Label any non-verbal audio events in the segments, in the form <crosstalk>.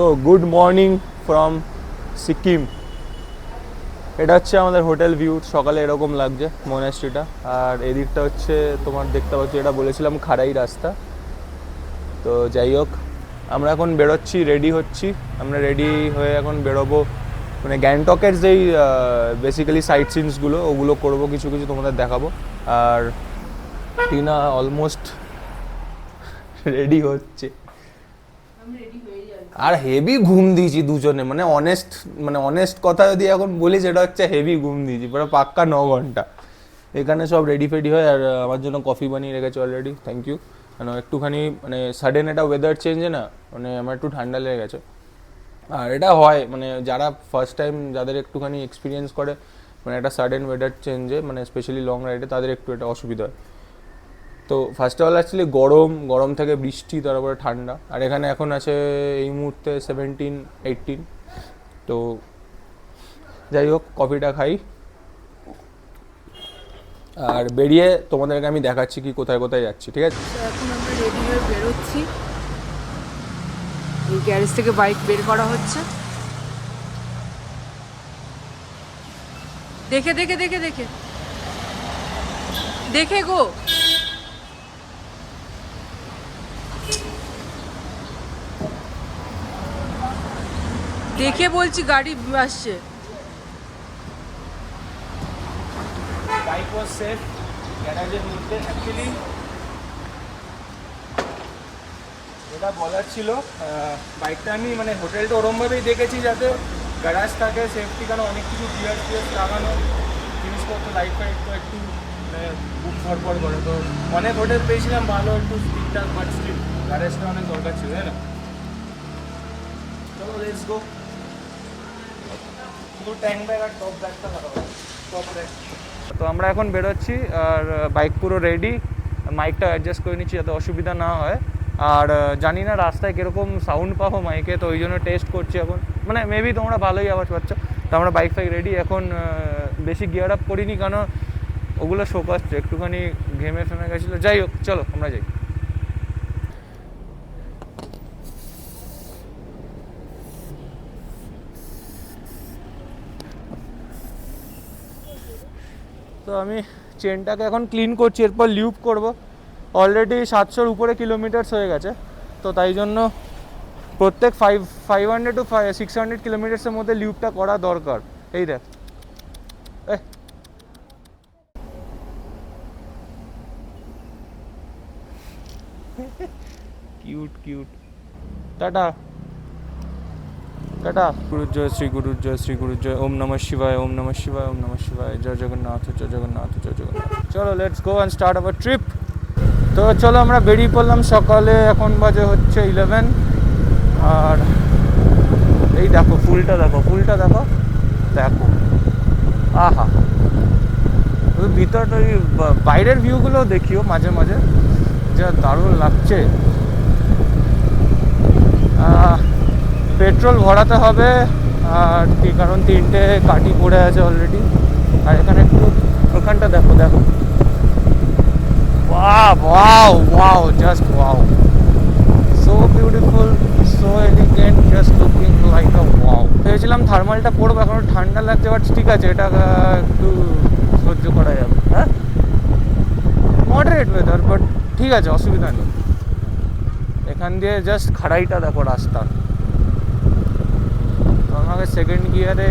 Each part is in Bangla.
So good morning from Sikkim এটা হচ্ছে আমাদের হোটেল ভিউ, সকালে এরকম লাগছে মনেস্ট্রিটা। আর এদিকটা হচ্ছে তোমার দেখতে পাচ্ছ এটা বলেছিলাম, খাড়াই রাস্তা। তো যাই হোক, আমরা এখন বেরোচ্ছি রেডি হচ্ছি। আমরা রেডি হয়ে এখন বেরোবো। মানে গ্যাংটকের যেই বেসিক্যালি সাইট সিনসগুলো ওগুলো করব, কিছু কিছু তোমাদের দেখাবো। আর টিনা অলমোস্ট রেডি হচ্ছে। আর হেভি ঘুম দিয়েছি দুজনে মানে অনেস্ট মানে অনেস্ট কথা যদি এখন বলি, সেটা হচ্ছে হেভি ঘুম দিয়েছি, পুরো পাক্কা ন ঘণ্টা। এখানে সব রেডি ফেডি হয়, আর আমার জন্য কফি বানিয়ে রেখেছে অলরেডি থ্যাংক ইউ মানে একটুখানি মানে সাডেন এটা ওয়েদার চেঞ্জে না মানে আমার একটু ঠান্ডা লেগে গেছে। আর এটা হয় মানে যারা ফার্স্ট টাইম যাদের একটুখানি এক্সপিরিয়েন্স করে মানে একটা সাডেন ওয়েদার চেঞ্জে মানে স্পেশালি লং রাইডে তাদের একটু এটা অসুবিধা হয়। তো ফার্স্ট অফ অল অ্যাকচুয়ালি গরম গরম থেকে বৃষ্টি, তারপরে ঠান্ডা। আর এখানে এখন আছে এই মুহূর্তে সেভেন্টিন এইটিন তো যাই হোক কফিটা খাই। আর বেরিয়ে তোমাদেরকে আমি দেখাচ্ছি কি কোথায় কোথায় যাচ্ছি, ঠিক আছে? এখন আমরা রেডি হয়ে বেরোচ্ছি। এই গ্যারেজ থেকে বাইক বের করা হচ্ছে। দেখে দেখে দেখে দেখে। দেখে গো। দেখে বলছি গাড়ি আসছে। বাইক ওয়াজ সেফ গ্যারাজের মধ্যে অ্যাকচুয়ালি যেটা বলার ছিল বাইকটা আমি মানে হোটেলটা ওরমভাবেই দেখেছি যাতে গ্যারাজ থাকে সেফটি কারণ অনেক কিছু গিয়ার টিয়ার লাগানো, জিনিসপত্র লাইট তো একটু মানে বুক ভরপর করে। তো অনেক হোটেল পেয়েছিলাম, ভালো একটু ঠিকঠাক বাট স্টিল গ্যারেজটা অনেক দরকার ছিল, তাই না? চলো লেটস গো তো আমরা এখন বেরোচ্ছি, আর বাইক পুরো রেডি মাইকটা অ্যাডজাস্ট করে নিচ্ছি যাতে অসুবিধা না হয়। আর জানি না রাস্তায় কীরকম সাউন্ড পাবো মাইকে তো ওই জন্য টেস্ট করছি এখন। মানে মেবি তোমরা ভালোই আওয়াজ পাচ্ছ। তো আমরা বাইক ফাইক রেডি এখন বেশি গিয়ার আপ করিনি কেন ওগুলো শোক আসছে একটুখানি ঘেমে ফেমে গেছিল। যাই হোক, চলো, আমরা যাই। তো আমি চেনটাকে এখন ক্লিন করছি এরপর লিউপ করব। অলরেডি সাতশোর উপরে কিলোমিটার্স হয়ে গেছে। তো তাই জন্য প্রত্যেক five five hundred two five six hundred কিলোমিটার্সের মধ্যে লিউপটা করা দরকার। এই দেখ। Cute cute <laughs> tata. টাটা। গুরু জয় শ্রী গুরু জয় শ্রী গুরু জয় ওম নমঃ শিবায়, ওম নমঃ শিবায়, ওম নমঃ শিবায়, জয় জগন্নাথ জয় জগন্নাথ জয় জগন্নাথ। চলো let's go and start our trip তো চলো, আমরা বেরিয়ে পড়লাম সকালে, এখন বাজে হচ্ছে ইলেভেন আর এই দেখো, ফুলটা দেখো ফুলটা দেখো। দেখো। আহা। ভিতরটা ওই বাইরের ভিউগুলো দেখিও মাঝে মাঝে। যা দারুণ লাগছে আহ, পেট্রোল ভরাতে হবে, আর কি, কারণ তিনটে কাটি পড়ে আছে অলরেডি আর এখানে একটু, ওখানটা দেখো দেখো। Wow wow just wow so beautiful so elegant just looking like a wow ভেবেছিলাম থার্মালটা পরবো, এখন ঠান্ডা লাগছে বাট ঠিক আছে, এটা একটু সহ্য করা যাবে হ্যাঁ? মডারেট ওয়েদার বাট ঠিক আছে, অসুবিধা নেই। এখান দিয়ে জাস্ট খাড়াইটা দেখো রাস্তা আমাকে সেকেন্ড গিয়ারে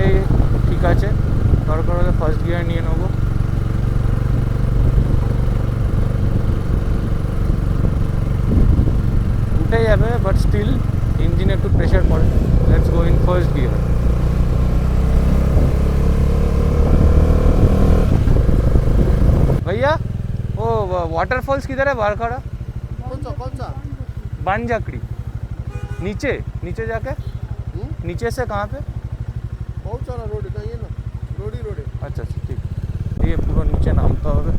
ঠিক আছে দরকার হলে ফার্স্ট গিয়ার নিয়ে নেবো উঠে যাবে বাট স্টিল ইঞ্জিনে একটু প্রেশার পড়ে let's go in first gear भैया वो वाटरफॉल्स किधर है बारखड़ा कौन सा कौन सा बान जाकड़ी नीचे नीचे जाके हम्म? नीचे से कहाँ पे बहुत सारा रोड है ये ना रोड ही रोड है আচ্ছা আচ্ছা ঠিক দিয়ে পুরো নিচে নামতে হবে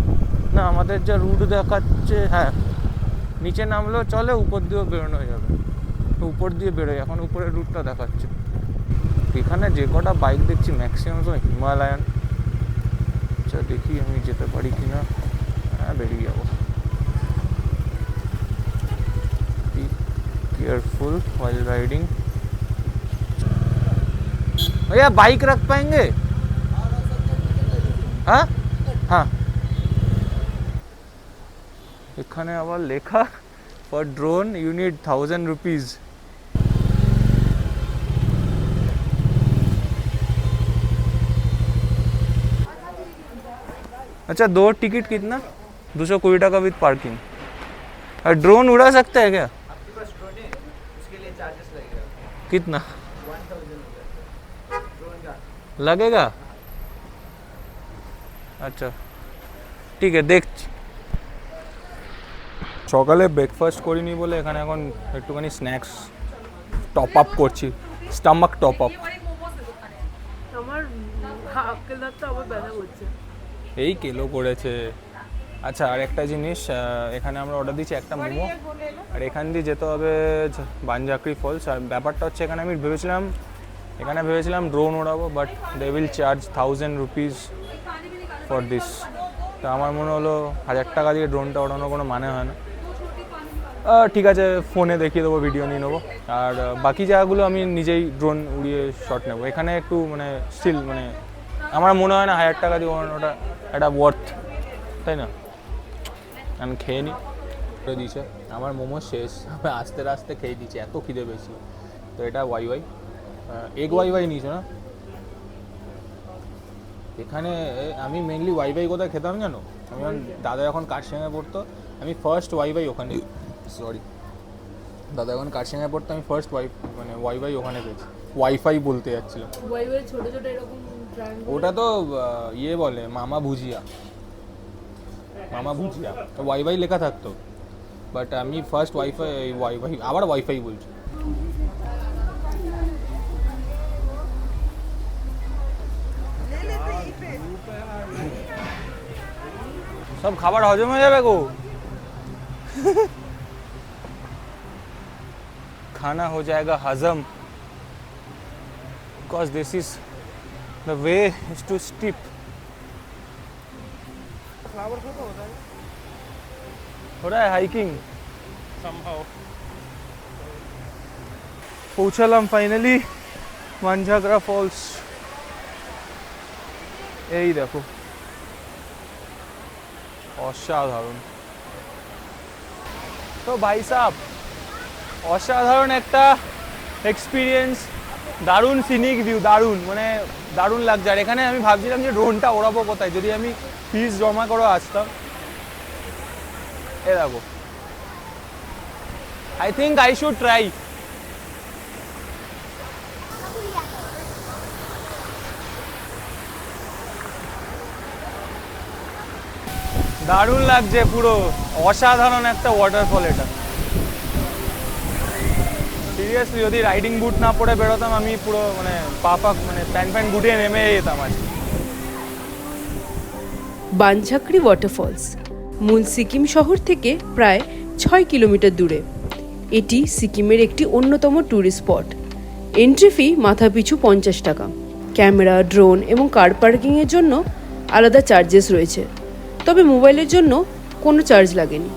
না আমাদের যা রুট দেখাচ্ছে হ্যাঁ নিচে নামলেও চলে উপর দিয়েও বেরোনো যাবে তো উপর দিয়ে বেরোয় এখন উপরের রুটটা দেখাচ্ছে এখানে যে কটা বাইক দেখছি ম্যাক্সিমাম সময় হিমালয়ান আচ্ছা দেখি আমি যেতে পারি কি না হ্যাঁ বেরিয়ে যাবো বি কেয়ারফুল while রাইডিং भैया बाइक रख पाएंगे হ্যাঁ হ্যাঁ এখানে আবার লেখা for drone unit thousand rupees अच्छा दो टिकट कितना दो सौ कोई टका विद पार्किंग और ड्रोन उड़ा सकता है क्या कितना लगेगा আচ্ছা ঠিক আছে দেখছি সকালে ব্রেকফাস্ট করিনি বলে এখানে এখন একটুখানি স্ন্যাক্স টপ আপ করছি স্টামাক টপ আপ আমার আক্কেল দাঁতটা আবার ব্যথা করছে এই কেলো করেছে আচ্ছা আর একটা জিনিস আহ, এখানে আমরা অর্ডার দিচ্ছি একটা মোমো আর এখান দিয়ে যেতে হবে ঝ- বানজাকরি ফলস আর ব্যাপারটা হচ্ছে এখানে আমি ভেবেছিলাম এখানে ভেবেছিলাম drone ওড়াবো but they will charge thousand rupees for this তো আমার মনে হলো হাজার টাকা দিয়ে ড্রোনটা ওড়ানোর কোনো মানে হয় না। ঠিক আছে ফোনে দেখিয়ে দেবো ভিডিও নিয়ে নেব। আর বাকি জায়গাগুলো আমি নিজেই ড্রোন উড়িয়ে শট নেব। এখানে একটু মানে স্টিল মানে আমার মনে হয় না হাজার টাকা দিয়ে ওটা একটা ওয়ার্থ তাই না? আমি খেয়ে নিই দিয়েছে। আমার মোমো শেষ। আমি আস্তে আস্তে খেয়ে দিয়েছি। এত খিদে বেশি তো এটা ওয়াই ওয়াই এগ ওয়াই ওয়াই নিয়েছো না? এখানে আমি মেনলি ওয়াই ওয়াইফাই কোথায় খেতাম জানো? আমি দাদা যখন কারসেঙ্গে পড়তো আমি ফার্স্ট ওয়াই ওয়াইফাই ওখানে সরি দাদা যখন কারসেঙ্গে পড়তো আমি ফার্স্ট ওয়াই মানে ওয়াইফাই ওখানে পেয়েছি ওয়াইফাই বলতে যাচ্ছিলাম ওয়াই ওয়াই। ওটা তো ইয়ে বলে মামা ভুজিয়া। মামা ভুজিয়া। তো ওয়াইফাই লেখা থাকতো। বাট আমি ফার্স্ট ওয়াইফাই ওয়াইফাই আবার ওয়াইফাই বলছি। সব খাবার হজম হয়ে যাবে গো खाना हो जाएगा हजम because this is the way is too steep flower show तो होता है हो रहा है हाइकिंग somehow পৌঁছালাম ফাইনালি মানঝাগরা ফলস এই দেখো অসাধারণ। তো ভাই সাহ অসাধারণ একটা এক্সপিরিয়েন্স দারুণ সিনিক ভিউ দারুণ মানে দারুণ লাগছে। আর এখানে আমি ভাবছিলাম যে ড্রোনটা ওড়াবো কোথায়? যদি আমি ফিস জমা করে আসতাম। এ দেখো। I think I should try দারুণ লাগছে পুরো। অসাধারণ একটা ওয়াটারফল এটা। সিরিয়াসলি যদি রাইডিং বুট না পরে বেরোতাম, আমি পুরো মানে পা পা মানে প্যান্ট প্যান্ট গুটিয়ে নেমে যেতাম আজকে। বানঝাকড়ি ওয়াটারফলস মূল সিকিম শহর থেকে প্রায় ছয় কিলোমিটার দূরে। এটি সিকিমের একটি অন্যতম ট্যুরিস্ট স্পট এন্ট্রি ফি মাথাপিছু পঞ্চাশ টাকা। ক্যামেরা ড্রোন এবং কার পার্কিংয়ের জন্য আলাদা চার্জেস রয়েছে। তবে মোবাইলের জন্য কোনো চার্জ লাগেনি।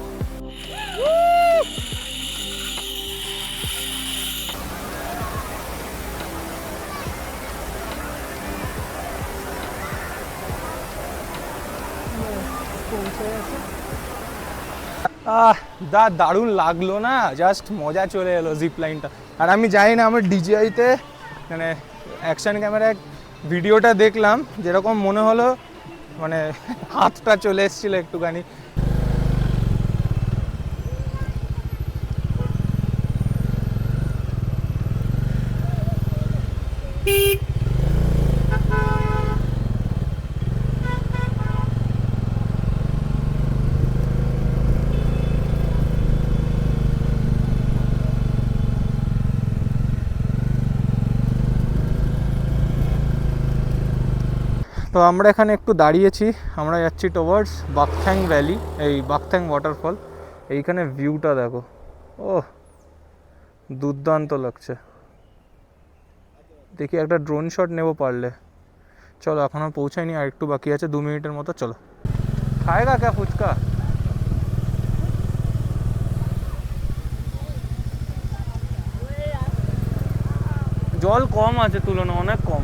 আহ, দা, দারুণ লাগল না? জাস্ট মজা চলে এলো জিপ লাইনটা আর আমি জানি না, আমার ডিজিআইতে মানে অ্যাকশন ক্যামেরায় ভিডিওটা দেখলাম, যেরকম মনে হলো মানে হাতটা চলে এসেছিল একটুখানি। তো আমরা এখানে একটু দাঁড়িয়েছি। আমরা যাচ্ছি টুয়ার্ডস বাকথ্যাং ভ্যালি এই বাকথ্যাং ওয়াটারফল এইখানে ভিউটা দেখো। ও দুর্দান্ত লাগছে। দেখি একটা ড্রোন শট নেব পারলে। চলো এখনও পৌঁছায়নি, আর একটু বাকি আছে, দু মিনিটের মতো, চলো। খায়গা কে ফুচকা? জল কম আছে তুলনা অনেক কম।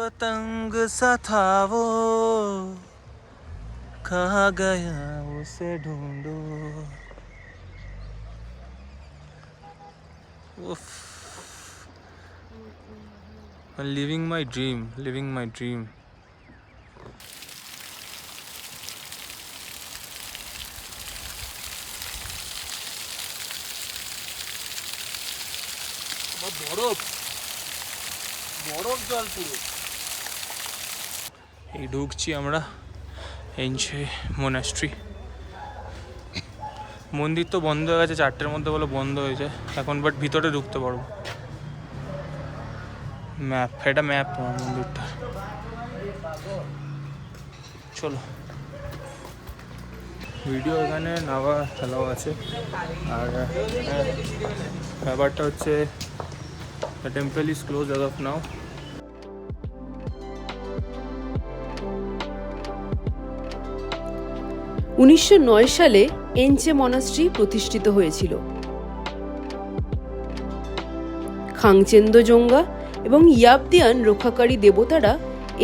पतंग सा था वो कहाँ गया उसे ढूंढो उफ living my dream living my dream বরফ বরফ জল পুরো এই ঢুকছি আমরা এনছে মোনাস্ট্রি মন্দির তো বন্ধ হয়ে গেছে, চারটের মধ্যে বলে বন্ধ হয়েছে এখন বাট ভিতরে ঢুকতে পারব। ম্যাপ এটা ম্যাপ মন্দিরটা। চলো। ভিডিও এখানে নেওয়া খেলাও আছে। আর ব্যাপারটা হচ্ছে temple is close of now উনিশশো নয় সালে এনচে মনাস্ট্রি প্রতিষ্ঠিত হয়েছিল। খাংচেন্দোজোঙ্গা এবং ইয়াবদিয়ান রক্ষাকারী দেবতারা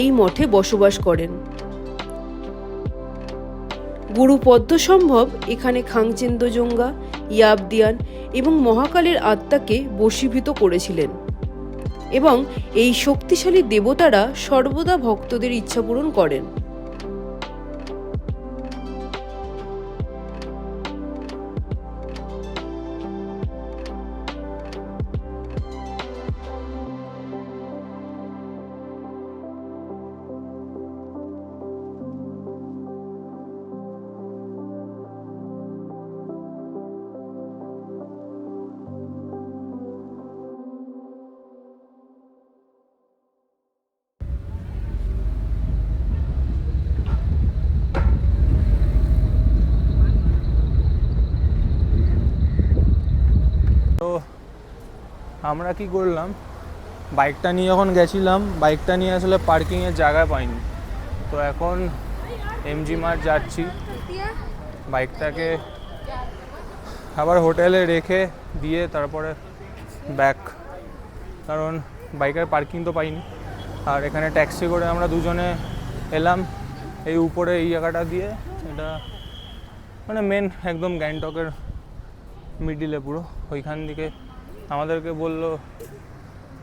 এই মঠে বসবাস করেন। গুরু পদ্মসম্ভব এখানে খাংচেন্দোজোঙ্গা ইয়াবদিয়ান এবং মহাকালের আত্মাকে বশীভূত করেছিলেন এবং এই শক্তিশালী দেবতারা সর্বদা ভক্তদের ইচ্ছা পূরণ করেন। আমরা কি করলাম? বাইকটা নিয়ে যখন গেছিলাম বাইকটা নিয়ে আসলে পার্কিংয়ের জায়গা পাইনি। তো এখন এমজি মার্ট যাচ্ছি। বাইকটাকে আবার হোটেলে রেখে দিয়ে তারপরে ব্যাক কারণ বাইকের পার্কিং তো পাইনি। আর এখানে ট্যাক্সি করে আমরা দুজনে এলাম। এই উপরে এই জায়গাটা দিয়ে এটা মানে মেন একদম গ্যাংটকের মিডিলে পুরো। ওইখান থেকে আমাদেরকে বলল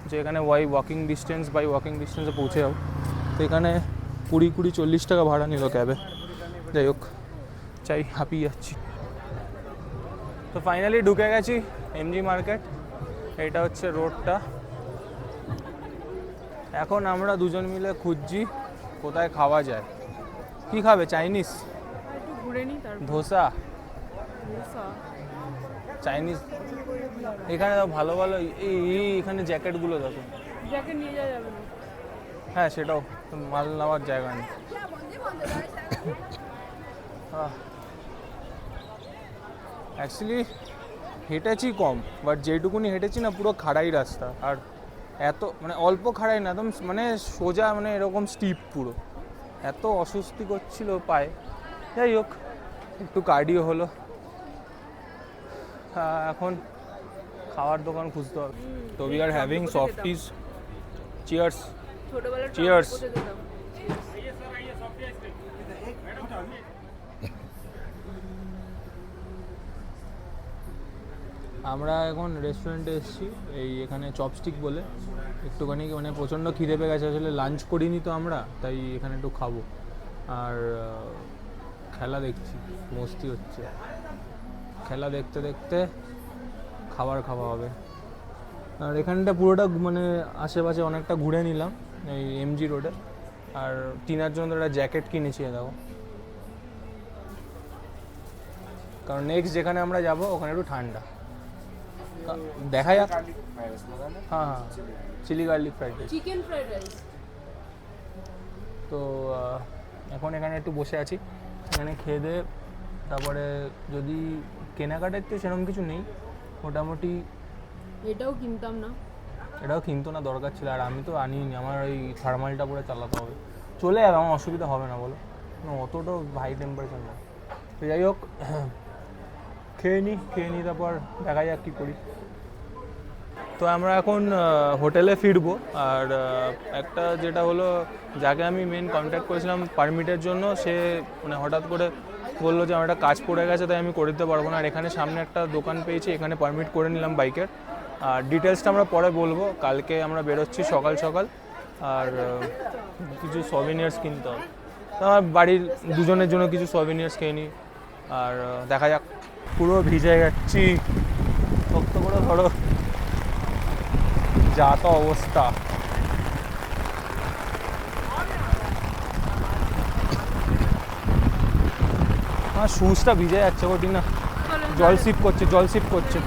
যে এখানে Y walking distance by walking ডিস্টেন্সে পৌঁছে যাও। তো এখানে কুড়ি কুড়ি চল্লিশ টাকা ভাড়া নিল ক্যাবে যাই হোক চাই হাঁপিয়ে যাচ্ছি। তো ফাইনালি ঢুকে গেছি এমজি মার্কেট এটা হচ্ছে রোডটা এখন আমরা দুজন মিলে খুঁজছি কোথায় খাওয়া যায়। কি খাবে চাইনিজ? ধোসা। চাইনিজ এখানে তো ভালো ভালো এই এখানে জ্যাকেটগুলো দেখো। জ্যাকেট নিয়ে যাওয়া যাবে হ্যাঁ সেটাও। মাল নেওয়ার জায়গা নেই। অ্যাকচুয়ালি হেঁটেছি কম বাট যেটুকুনি হেঁটেছি না পুরো খাড়াই রাস্তা। আর এত মানে অল্প খাড়াই না একদম মানে সোজা মানে এরকম স্টিপ পুরো। এত অস্বস্তি করছিল পায়ে। যাই হোক একটু কার্ডিও হলো। এখন খাওয়ার দোকান খুঁজতে হবে। তো we are having softies cheers Cheers. আমরা এখন রেস্টুরেন্টে এসেছি এই এখানে চপস্টিক বলে। একটুখানি মানে প্রচণ্ড খিদে পেয়ে গেছে আসলে লাঞ্চ করিনি তো আমরা তাই এখানে একটু খাব। আর খেলা দেখছি মস্তি হচ্ছে। খেলা দেখতে দেখতে খাবার খাওয়া হবে। আর এখানটা পুরোটা মানে আশেপাশে অনেকটা ঘুরে নিলাম এই এমজি রোডে আর টিনার জন্য একটা জ্যাকেট কিনেছি দেখো। কারণ নেক্সট যেখানে আমরা যাব ওখানে একটু ঠান্ডা। দেখা যাক। হ্যাঁ হ্যাঁ। Chilli garlic fried rice chicken fried rice তো এখন এখানে একটু বসে আছি। এখানে খেয়ে দিয়ে তারপরে যদি কেনাকাটার তো সেরকম কিছু নেই মোটামুটি এটাও কিনতাম না। এটাও কিনতো না দরকার ছিল আর আমি তো আনিনি আমার ওই থার্মালটা পরে চালাতে হবে। চলে যাবে আমার অসুবিধা হবে না বলো। অতটাও হাই টেম্পারেচার না। তো যাই হোক <clears throat> খেয়ে নিই খেয়ে নিই তারপর দেখা যাক কী করি। তো আমরা এখন হোটেলে ফিরবো আর একটা যেটা হলো যাকে আমি মেন কন্ট্যাক্ট করেছিলাম পারমিটের জন্য সে মানে হঠাৎ করে বলল যে, আমার একটা কাজ পড়ে গেছে, তাই আমি করে দিতে পারব না। আর এখানে সামনে একটা দোকান পেয়েছি, এখানে পারমিট করে নিলাম বাইকের আর ডিটেলসটা আমরা পরে বলব। কালকে আমরা বেরোচ্ছি, সকাল সকাল। আর কিছু সভিনিয়ার্স কিনতে হবে। আমার বাড়ির দুজনের জন্য কিছু সভিনিয়ার্স খেয়ে নিই। আর দেখা যাক। পুরো ভিজে যাচ্ছি শক্ত করে ধরো। যা তো অবস্থা। আমার শুজটা ভিজে যাচ্ছে ওটি না জল সিপ করছে জল সিপ করছে।